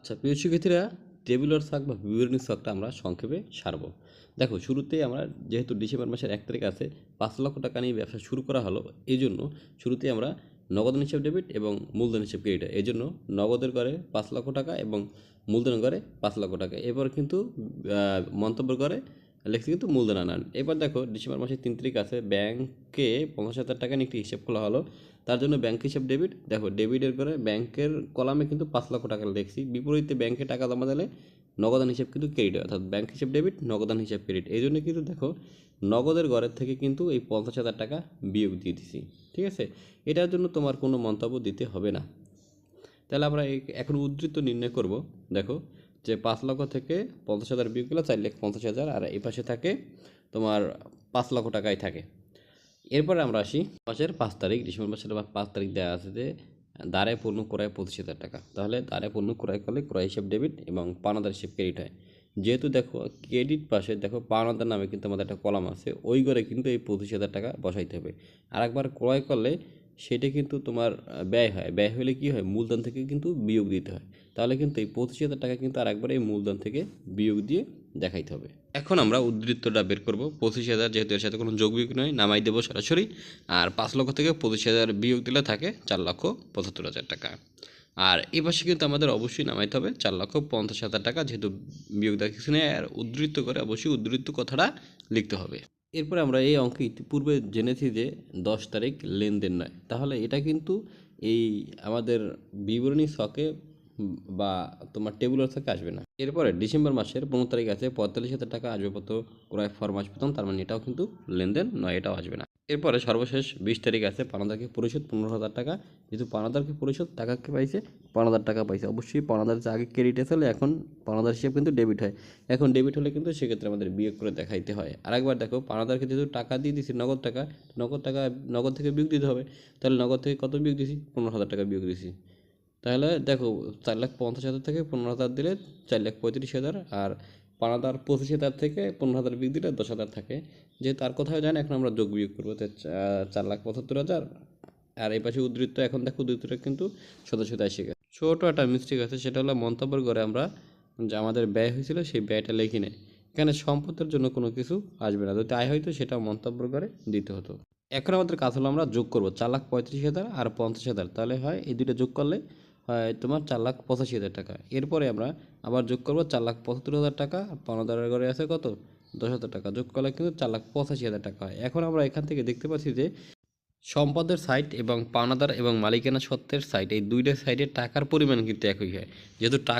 আচ্ছা প্রিয় শিক্ষার্থীরা টেবিলর শাক বা বিবরণী শাকটা আমরা সংক্ষেপে সারবো। দেখো, শুরুতেই আমরা যেহেতু ডিসেম্বর মাসের এক তারিখ আছে, পাঁচ লক্ষ টাকা নিয়ে ব্যবসা শুরু করা হলো এই জন্য শুরুতেই আমরা নগদান হিসাব ডেবিট এবং মূলধন হিসাব ক্রেডিট এই জন্য নগদের করে পাঁচ লক্ষ টাকা এবং মূলধন করে পাঁচ লক্ষ টাকা। এরপর কিন্তু মন্তব্য করে লেখছে কিন্তু মূলধন আনান। এবার দেখো, ডিসেম্বর মাসের তিন তারিখ আছে, ব্যাংকে পঞ্চাশ হাজার টাকা নিয়ে একটি হিসাব খোলা হলো। তার জন্য ব্যাংক হিসাব ডেবিট, দেখো ডেবিটের করে ব্যাংকের কলামে কিন্তু পাঁচ লক্ষ টাকা দেখছি। বিপরীতে ব্যাংকে টাকা জমা দিলে নগদান হিসাব কিন্তু ক্রেডিট, অর্থাৎ ব্যাংক হিসাব ডেবিট, নগদান হিসাব ক্রেডিট। এই জন্য কিন্তু দেখো, নগদের ঘরের থেকে কিন্তু এই পঞ্চাশ হাজার টাকা বিয়োগ দিয়ে দিছি, ঠিক আছে? এটার জন্য তোমার কোনো মন্তব্য দিতে হবে না। তাহলে আমরা এখন উদ্ধৃত নির্ণয় করব। দেখো যে পাঁচ লক্ষ থেকে পঞ্চাশ হাজার বিয়োগ করলে চার লাখ পঞ্চাশ হাজার, আর এই পাশে থাকে তোমার পাঁচ লক্ষ টাকাই থাকে। এরপরে আমরা আসি মাসের পাঁচ তারিখ। ডিসেম্বর মাসের পাঁচ তারিখ দেওয়া আছে যে দাঁড়ায় পণ্য ক্রয় পঁচিশ হাজার টাকা। তাহলে দাঁড়ায় পণ্য ক্রয় করলে ক্রয় হিসাব ডেবিট এবং পাওনাদার হিসেব ক্রেডিট হয়। যেহেতু দেখো ক্রেডিট পাশে দেখো পাওনাদার নামে কিন্তু আমাদের একটা কলাম আছে, ওই ঘরে কিন্তু এই পঁচিশ হাজার টাকা বসাইতে হবে। আর একবার ক্রয় করলে সেটা কিন্তু তোমার ব্যয় হয়। ব্যয় হলে কি হয়? মূলধন থেকে কিন্তু বিয়োগ দিতে হয়। তাহলে কিন্তু এই পঁচিশ হাজার টাকা কিন্তু আরেকবার এই মূলধন থেকে বিয়োগ দিয়ে দেখাইতে হবে। এখন আমরা উদ্ধৃতটা বের করব। পঁচিশ হাজার যেহেতু এর সাথে কোনো যোগ বিয়োগ নয়, নামাই দেবো সরাসরি। আর পাঁচ লক্ষ থেকে পঁচিশ হাজার বিয়োগ দিলে থাকে চার লক্ষ পঁচাত্তর হাজার টাকা। আর এই পাশে কিন্তু আমাদের অবশ্যই নামাইতে হবে চার লক্ষ পঞ্চাশ হাজার টাকা, যেহেতু বিয়োগ দেওয়া কিছু নেই। আর উদ্ধৃত করে অবশ্যই উদ্ধৃত কথাটা লিখতে হবে। এরপরে আমরা এই অঙ্কে ইতিপূর্বে জেনেছি যে দশ তারিখ লেনদেন নয়। তাহলে এটা কিন্তু এই আমাদের বিবরণী উম, বা তোমার টেবুলার থেকে আসবে না। এরপরে ডিসেম্বর মাসের পনেরো তারিখ আছে, পঁয়তাল্লিশ হাজার টাকা আসবাবপত্র ক্রয় ফরম আসবে তখন, তার মানে এটাও কিন্তু লেনদেন, নয় এটাও আসবে না। এরপরে সর্বশেষ বিশ তারিখ আছে, পানাদারকে পরিশোধ পনেরো হাজার টাকা। যেহেতু পানাদারকে পরিশোধ টাকাকে পাইছে? পানাদার টাকা পাইছে। অবশ্যই পানাদার যে আগে ক্রেডিট আসলে এখন পানাদার হিসেবে কিন্তু ডেবিট হয়। এখন ডেবিট হলে কিন্তু সেক্ষেত্রে আমাদের বিয়োগ করে দেখাইতে হয়। আরেকবার দেখো, পানাদারকে যেহেতু টাকা দিয়ে দিছি, নগদ টাকা নগদ টাকা, নগদ থেকে বিয়োগ দিতে হবে, তাহলে নগদ থেকে কত বিয়োগ দিছি? পনেরো হাজার টাকা বিয়োগ দিছি। তাহলে দেখো চার লাখ পঞ্চাশ হাজার থেকে পনেরো হাজার দিলে চার লাখ পঁয়ত্রিশ হাজার আর পানাদার পঁচিশ হাজার থেকে পনেরো হাজার বিয়োগ দিলে দশ হাজার থাকে। যে তার কোথাও যায় না, এখন আমরা যোগ বিয়োগ করব। চার লাখ পঁচাত্তর হাজার আর এই পাশে উদ্ধৃত এখন দেখো উদ্ধৃতটা কিন্তু সদস্যতা এসে গেছে। ছোটো একটা মিস্টেক আছে, সেটা হলো মন্তব্যের ঘরে আমরা যে আমাদের ব্যয় হয়েছিল সেই ব্যয়টা লিখি নেই। এখানে সম্পদের জন্য কোনো কিছু আসবে না। যদি আয় হয়তো সেটা মন্তব্য ঘরে দিতে হতো। এখন আমাদের কাজ হলো আমরা যোগ করব চার লাখ পঁয়ত্রিশ হাজার আর পঞ্চাশ হাজার। তাহলে হয় এই দুটো যোগ করলে হয় তোমার চার লাখ পঁচাশি হাজার টাকা। এরপরে আমরা আবার যোগ করব চার লাখ পঁচাত্তর হাজার টাকা পাওনাদারের ঘরে আছে কত? দশ হাজার টাকা। যোগ করলে কিন্তু চার লাখ পঁচাশি হাজার টাকা হয়। এখন আমরা এখান থেকে দেখতে পাচ্ছি যে সম্পদের সাইট এবং পাওনাদার এবং মালিকানা সত্ত্বের সাইট এই দুইটা সাইডে টাকার পরিমাণ কিন্তু একই হয়। যেহেতু